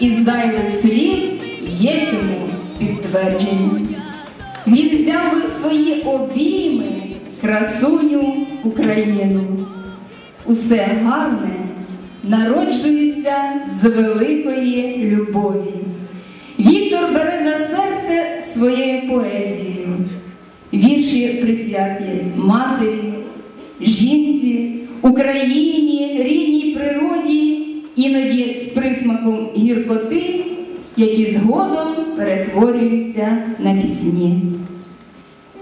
і зайвих слів є цьому підтвердження. Він взяв у свої обійми красуню Україну. Усе гарне народжується з великої любові. Віктор бере за серце своєю поезією. Вірші присвяті матері, жінці, Україні, рідній природі, іноді з гіркоти, які згодом перетворюються на пісні.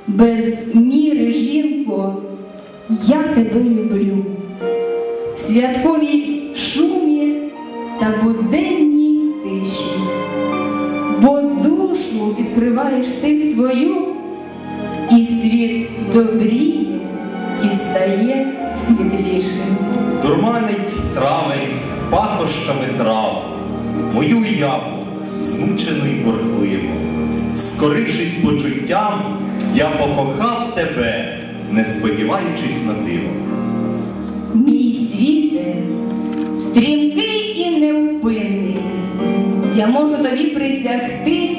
Без міри, жінко, я тебе люблю. В святковій шумі та буденній тиші, бо душу відкриваєш ти свою, і світ добріє і стає світлішим. Дурманить травень пахощами трав, мою уяву змучену й бурхливу. Скорившись почуттям, я покохав тебе, не сподіваючись на диво. Мій світе, стрімкий і невпинний, я можу тобі присягти,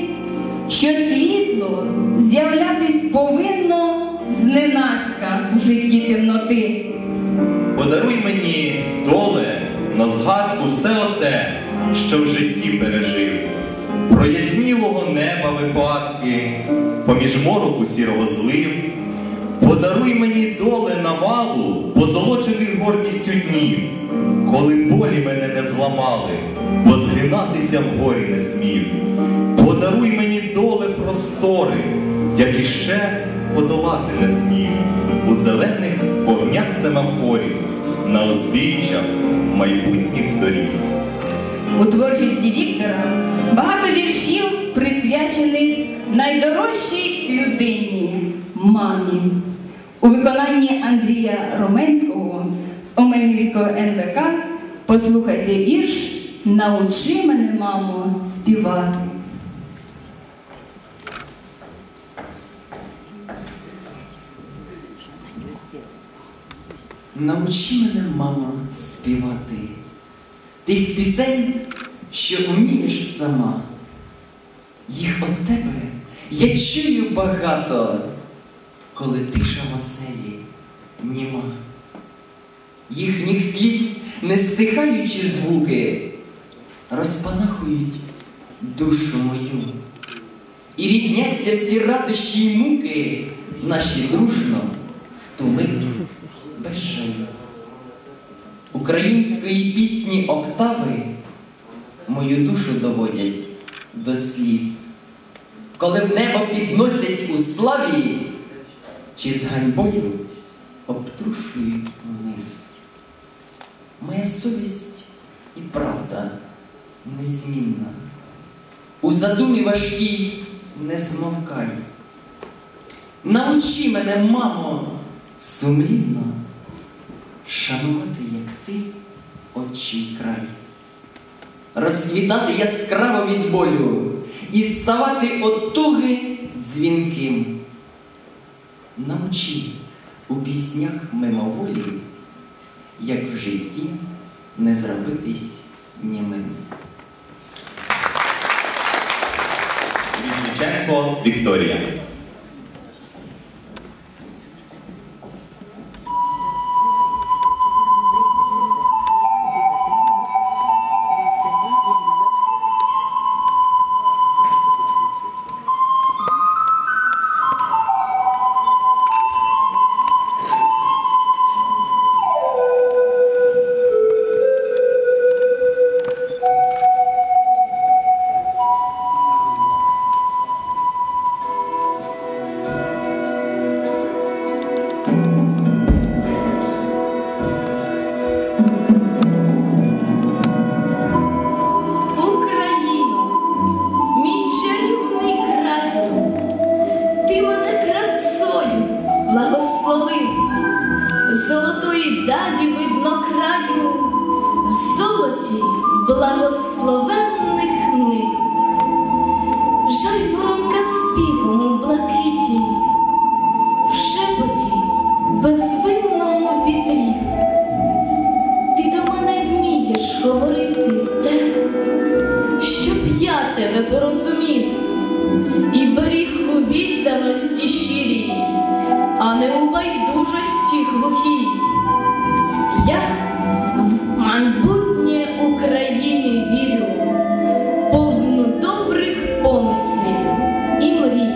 що світло з'являтись повинно зненацька в житті темноти. Подаруй мені, доле, на згадку все оте, що в житті пережив. Прояснілого неба випадки, поміж мороку сірого злив. Подаруй мені доле навалу, позолочених гордістю днів, коли болі мене не зламали, бо згинатися в горі не смів. Подаруй мені доле простори, як іще подолати не змів, у зелених вогнях семафорів, на узбіччях майбутніх доріг. У творчості Віктора багато віршів присвячених найдорожчій людині мамі. У виконанні Андрія Роменського з Омельницького НВК послухайте вірш Научи мене, мамо, співати. Научи мене, мама, співати тих пісень, що вмієш сама. Їх от тебе я чую багато, коли тиша в оселі німа. Їхніх слів, не стихаючі звуки, розпанахують душу мою. І рідняться всі радощі й муки наші дружно втулить без жалю. Української пісні октави мою душу доводять до сліз, коли в небо підносять у славі, чи з ганьбою обтрушують вниз. Моя совість і правда незмінна. У задумі важкій не змовкай. Научи мене, мамо, сумлінно шанувати, як ти, отчий край, розквітати яскраво від болю і ставати отуги дзвінким. Научи у піснях мимоволі, як в житті не зробитись німим. коли золотої далі видно краю, в золоті благословенних нив, жаль воронка співом у блакиті, в шепоті безвинному вітрі. Ти до мене вмієш говорити те, щоб я тебе порозумів і беріг у відданості щирій небайдужості глухій. Я в майбутнє України вірю, повну добрих помислів і мрій.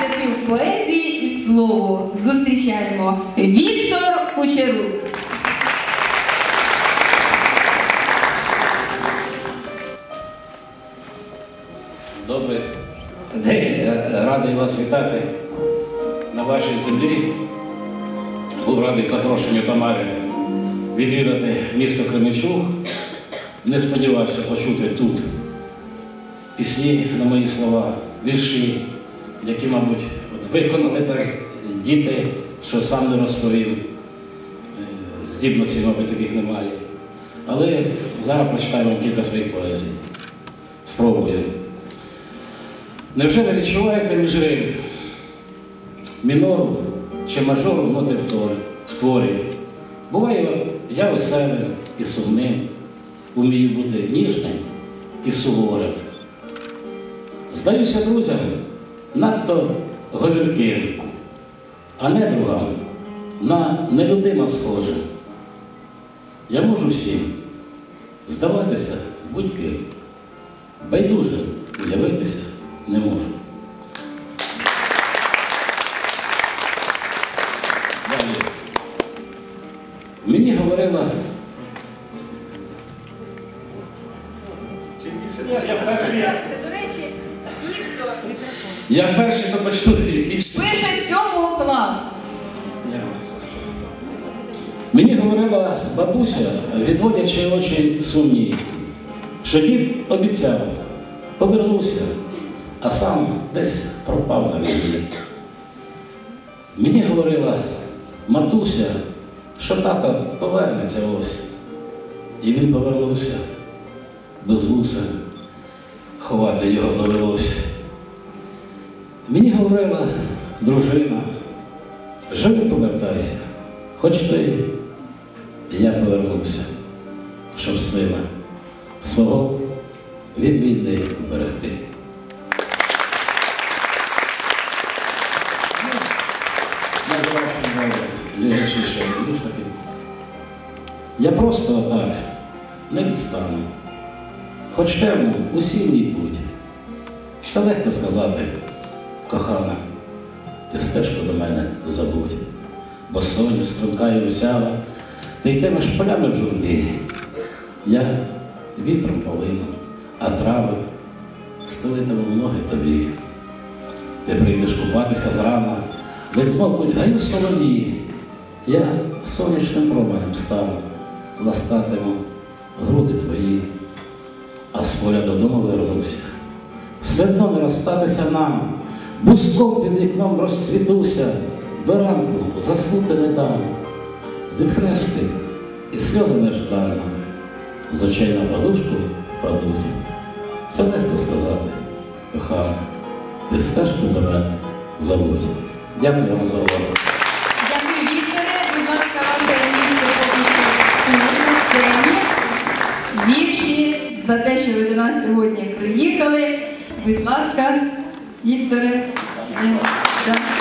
Це поезії і слово зустрічаємо Віктор Кучерук. Добрий день, я радий вас вітати на вашій землі. Був радий запрошенню Тамари відвідати місто Кременчуг. Не сподівався почути тут пісні на мої слова, вірші, які, мабуть, от виконали так діти, що сам не розповів. Е, Здібності, мабуть, таких немає. Але зараз прочитаю вам кілька своїх поезій. Спробую. Невже не відчуваєте між рим мінору чи мажору ноти творі- Буває, я веселим і сумним, умію бути ніжним і суворим. Здаюся друзям надто говірким, а недругам на нелюдима схожим. Я можу всім здаватися будь-ким, байдуже уявитися не можу. Далі. Мені говорила. Я, я перший, До речі, Віктор я перший, то почну більше. пише сьомого класу. Мені говорила бабуся, відводячи очі сумні, що дід обіцяв, повернуся, а сам десь пропав на війні. Мені говорила матуся, що тато повернеться ось. І він повернувся без вуса, ховати його довелось. Мені говорила дружина, живи повертайся, хоч ти, я повернувся, щоб сина свого від війни берегти. Більш. Я просто так не відстану. Хоч темно, усі мій путь. Це легко сказати, кохана, ти стежку до мене забудь, бо сонь струнка і усяла, ти йтимеш полями в журбі. Я вітром полину, а трави стелитиму ноги тобі. Ти прийдеш купатися зрана, ледь змокнуть гаю солові. Я сонячним променем стану, ласкатиму груди твої, а з поля додому вернуся. Все одно не розстатися нам, бузком під вікном розцвітуся, до ранку заснути не дам. Зітхнеш ти, і сльози нежданно з очей на подушку падуть. Це легко сказати, кохана, ти стежку до мене забудь. Дякую вам за увагу. За те, що ви до нас сьогодні приїхали. Будь ласка, Вікторе. Да.